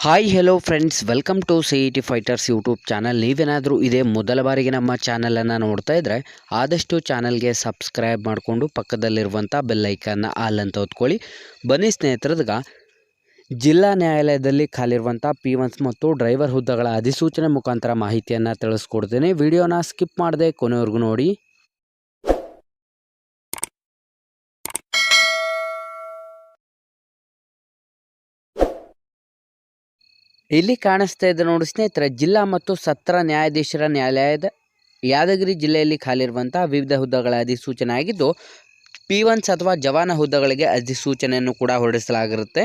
Hi hello friends welcome to C E T fighters YouTube channel ನೀವೇನಾದರೂ ಇದೇ ಮೊದಲ ಬಾರಿಗೆ ನಮ್ಮ ಚಾನಲನ್ನು ನೋಡ್ತಾ ಇದ್ದರೆ ಆದಷ್ಟು ಚಾನಲ್ಗೆ ಸಬ್ಸ್ಕ್ರೈಬ್ ಮಾಡಿಕೊಂಡು ಪಕ್ಕದಲ್ಲಿರುವಂಥ ಬೆಲ್ಲೈಕನ್ನ ಆಲ್ ಅಂತ ಓದ್ಕೊಳ್ಳಿ ಬನ್ನಿ ಸ್ನೇಹಿತರದ್ಗ, ಜಿಲ್ಲಾ ನ್ಯಾಯಾಲಯದಲ್ಲಿ ಖಾಲಿರುವಂಥ ಪಿ ಒನ್ಸ್ ಮತ್ತು ಡ್ರೈವರ್ ಹುದ್ದೆಗಳ ಅಧಿಸೂಚನೆ ಮುಖಾಂತರ ಮಾಹಿತಿಯನ್ನು ತಿಳಿಸ್ಕೊಡ್ತೀನಿ. ವಿಡಿಯೋನ ಸ್ಕಿಪ್ ಮಾಡದೆ ಕೊನೆವರೆಗೂ ನೋಡಿ. ಇಲ್ಲಿ ಕಾಣಿಸ್ತಾ ಇದೆ ನೋಡಿ ಸ್ನೇಹಿತರೆ, ಜಿಲ್ಲಾ ಮತ್ತು ಸತ್ರ ನ್ಯಾಯಾಧೀಶರ ನ್ಯಾಯಾಲಯದ ಯಾದಗಿರಿ ಜಿಲ್ಲೆಯಲ್ಲಿ ಖಾಲಿರುವಂತಹ ವಿವಿಧ ಹುದ್ದೆಗಳ ಅಧಿಸೂಚನೆ ಆಗಿದ್ದು, ಪಿ ಒನ್ಸ್ ಅಥವಾ ಜವಾನ ಹುದ್ದೆಗಳಿಗೆ ಅಧಿಸೂಚನೆಯನ್ನು ಕೂಡ ಹೊರಡಿಸಲಾಗಿರುತ್ತೆ.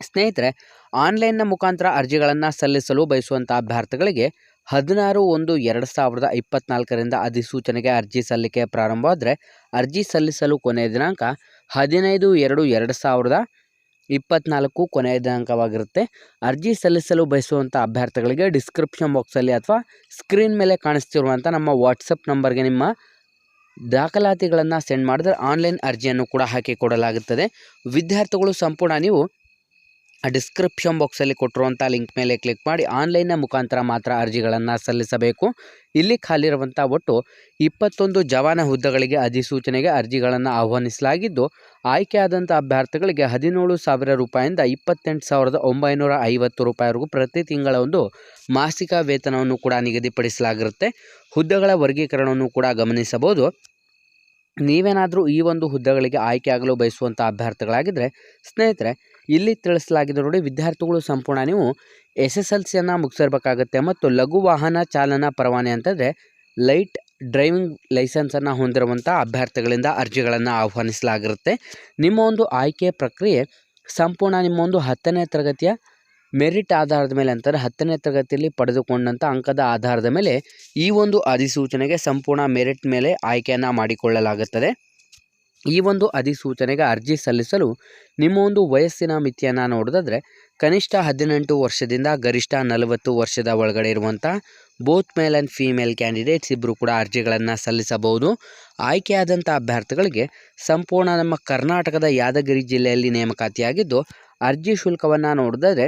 ಸ್ನೇಹಿತರೆ, ಆನ್ಲೈನ್ನ ಮುಖಾಂತರ ಅರ್ಜಿಗಳನ್ನು ಸಲ್ಲಿಸಲು ಬಯಸುವಂಥ ಅಭ್ಯರ್ಥಿಗಳಿಗೆ ಹದಿನಾರು ಒಂದು ಎರಡು ಸಾವಿರದ ಇಪ್ಪತ್ನಾಲ್ಕರಿಂದ ಅಧಿಸೂಚನೆಗೆ ಅರ್ಜಿ ಸಲ್ಲಿಕೆ ಪ್ರಾರಂಭವಾದರೆ ಅರ್ಜಿ ಸಲ್ಲಿಸಲು ಕೊನೆಯ ದಿನಾಂಕ ಹದಿನೈದು ಎರಡು ಎರಡು ಸಾವಿರದ ಇಪ್ಪತ್ನಾಲ್ಕು ಕೊನೆಯ ದಿನಾಂಕವಾಗಿರುತ್ತೆ. ಅರ್ಜಿ ಸಲ್ಲಿಸಲು ಬಯಸುವಂಥ ಅಭ್ಯರ್ಥಿಗಳಿಗೆ ಡಿಸ್ಕ್ರಿಪ್ಷನ್ ಬಾಕ್ಸಲ್ಲಿ ಅಥವಾ ಸ್ಕ್ರೀನ್ ಮೇಲೆ ಕಾಣಿಸ್ತಿರುವಂಥ ನಮ್ಮ ವಾಟ್ಸಪ್ ನಂಬರ್ಗೆ ನಿಮ್ಮ ದಾಖಲಾತಿಗಳನ್ನು ಸೆಂಡ್ ಮಾಡಿದ್ರೆ ಆನ್ಲೈನ್ ಅರ್ಜಿಯನ್ನು ಕೂಡ ಹಾಕಿಕೊಡಲಾಗುತ್ತದೆ ವಿದ್ಯಾರ್ಥಿಗಳು ಸಂಪೂರ್ಣ ನೀವು ಡಿಸ್ಕ್ರಿಪ್ಷನ್ ಬಾಕ್ಸಲ್ಲಿ ಕೊಟ್ಟಿರುವಂಥ ಲಿಂಕ್ ಮೇಲೆ ಕ್ಲಿಕ್ ಮಾಡಿ ಆನ್ಲೈನ್ನ ಮುಖಾಂತರ ಮಾತ್ರ ಅರ್ಜಿಗಳನ್ನು ಸಲ್ಲಿಸಬೇಕು. ಇಲ್ಲಿ ಖಾಲಿರುವಂಥ ಒಟ್ಟು ಇಪ್ಪತ್ತೊಂದು ಜವಾನ ಹುದ್ದೆಗಳಿಗೆ ಅಧಿಸೂಚನೆಗೆ ಅರ್ಜಿಗಳನ್ನು ಆಹ್ವಾನಿಸಲಾಗಿದ್ದು ಆಯ್ಕೆಯಾದಂಥ ಅಭ್ಯರ್ಥಿಗಳಿಗೆ ಹದಿನೇಳು ಸಾವಿರ ರೂಪಾಯಿಂದ ಇಪ್ಪತ್ತೆಂಟು ಸಾವಿರದ ಒಂಬೈನೂರ ಐವತ್ತು ರೂಪಾಯಿವರೆಗೂ ಪ್ರತಿ ತಿಂಗಳ ಒಂದು ಮಾಸಿಕ ವೇತನವನ್ನು ಕೂಡ ನಿಗದಿಪಡಿಸಲಾಗಿರುತ್ತೆ. ಹುದ್ದೆಗಳ ವರ್ಗೀಕರಣವನ್ನು ಕೂಡ ಗಮನಿಸಬಹುದು. ನೀವೇನಾದರೂ ಈ ಒಂದು ಹುದ್ದೆಗಳಿಗೆ ಆಯ್ಕೆಯಾಗಲು ಬಯಸುವಂಥ ಅಭ್ಯರ್ಥಿಗಳಾಗಿದ್ದರೆ ಸ್ನೇಹಿತರೆ, ಇಲ್ಲಿ ತಿಳಿಸಲಾಗಿದೆ ನೋಡಿ, ವಿದ್ಯಾರ್ಥಿಗಳು ಸಂಪೂರ್ಣ ನೀವು ಎಸ್ ಎಸ್ ಎಲ್ ಸಿಯನ್ನು ಮುಗಿಸಿರ್ಬೇಕಾಗತ್ತೆ ಮತ್ತು ಲಘು ವಾಹನ ಚಾಲನಾ ಪರವಾನೆ ಅಂತಂದರೆ ಲೈಟ್ ಡ್ರೈವಿಂಗ್ ಲೈಸೆನ್ಸನ್ನು ಹೊಂದಿರುವಂಥ ಅಭ್ಯರ್ಥಿಗಳಿಂದ ಅರ್ಜಿಗಳನ್ನು ಆಹ್ವಾನಿಸಲಾಗಿರುತ್ತೆ. ನಿಮ್ಮ ಒಂದು ಆಯ್ಕೆ ಪ್ರಕ್ರಿಯೆ ಸಂಪೂರ್ಣ ನಿಮ್ಮ ಒಂದು ಹತ್ತನೇ ತರಗತಿಯ ಮೆರಿಟ್ ಆಧಾರದ ಮೇಲೆ ಅಂತಾರೆ, ಹತ್ತನೇ ತರಗತಿಯಲ್ಲಿ ಪಡೆದುಕೊಂಡಂಥ ಅಂಕದ ಆಧಾರದ ಮೇಲೆ ಈ ಒಂದು ಅಧಿಸೂಚನೆಗೆ ಸಂಪೂರ್ಣ ಮೆರಿಟ್ ಮೇಲೆ ಆಯ್ಕೆಯನ್ನು ಮಾಡಿಕೊಳ್ಳಲಾಗುತ್ತದೆ. ಈ ಒಂದು ಅಧಿಸೂಚನೆಗೆ ಅರ್ಜಿ ಸಲ್ಲಿಸಲು ನಿಮ್ಮ ಒಂದು ವಯಸ್ಸಿನ ಮಿತಿಯನ್ನು ನೋಡೋದಾದರೆ, ಕನಿಷ್ಠ ಹದಿನೆಂಟು ವರ್ಷದಿಂದ ಗರಿಷ್ಠ ನಲವತ್ತು ವರ್ಷದ ಒಳಗಡೆ ಇರುವಂಥ both male and female candidates ಇಬ್ಬರು ಕೂಡ ಅರ್ಜಿಗಳನ್ನು ಸಲ್ಲಿಸಬಹುದು. ಆಯ್ಕೆಯಾದಂಥ ಅಭ್ಯರ್ಥಿಗಳಿಗೆ ಸಂಪೂರ್ಣ ನಮ್ಮ ಕರ್ನಾಟಕದ ಯಾದಗಿರಿ ಜಿಲ್ಲೆಯಲ್ಲಿ ನೇಮಕಾತಿಯಾಗಿದ್ದು, ಅರ್ಜಿ ಶುಲ್ಕವನ್ನು ನೋಡಿದರೆ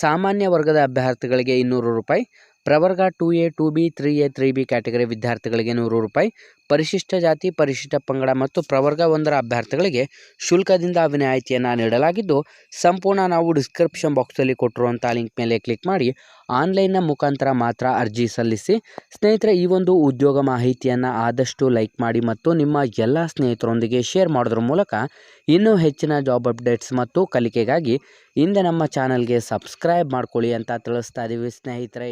ಸಾಮಾನ್ಯ ವರ್ಗದ ಅಭ್ಯರ್ಥಿಗಳಿಗೆ ಇನ್ನೂರು ರೂಪಾಯಿ. ಪ್ರವರ್ಗ two A two B three A three B category ವಿದ್ಯಾರ್ಥಿಗಳಿಗೆ ನೂರು ರೂಪಾಯಿ. ಪರಿಶಿಷ್ಟ ಜಾತಿ, ಪರಿಶಿಷ್ಟ ಪಂಗಡ ಮತ್ತು ಪ್ರವರ್ಗ ಒಂದರ ಅಭ್ಯರ್ಥಿಗಳಿಗೆ ಶುಲ್ಕದಿಂದ ವಿನಾಯಿತಿಯನ್ನು ನೀಡಲಾಗಿದ್ದು, ಸಂಪೂರ್ಣ ನಾವು ಡಿಸ್ಕ್ರಿಪ್ಷನ್ ಬಾಕ್ಸಲ್ಲಿ ಕೊಟ್ಟಿರುವಂಥ ಲಿಂಕ್ ಮೇಲೆ ಕ್ಲಿಕ್ ಮಾಡಿ, ಆನ್ಲೈನ್ನ ಮುಖಾಂತರ ಮಾತ್ರ ಅರ್ಜಿ ಸಲ್ಲಿಸಿ. ಸ್ನೇಹಿತರೆ, ಈ ಒಂದು ಉದ್ಯೋಗ ಮಾಹಿತಿಯನ್ನು ಆದಷ್ಟು ಲೈಕ್ ಮಾಡಿ ಮತ್ತು ನಿಮ್ಮ ಎಲ್ಲ ಸ್ನೇಹಿತರೊಂದಿಗೆ ಶೇರ್ ಮಾಡೋದ್ರ ಮೂಲಕ ಇನ್ನೂ ಹೆಚ್ಚಿನ ಜಾಬ್ ಅಪ್ಡೇಟ್ಸ್ ಮತ್ತು ಕಲಿಕೆಗಾಗಿ ಹಿಂದೆ ನಮ್ಮ ಚಾನಲ್ಗೆ ಸಬ್ಸ್ಕ್ರೈಬ್ ಮಾಡ್ಕೊಳ್ಳಿ ಅಂತ ತಿಳಿಸ್ತಾ ಇದ್ದೀವಿ ಸ್ನೇಹಿತರೆ.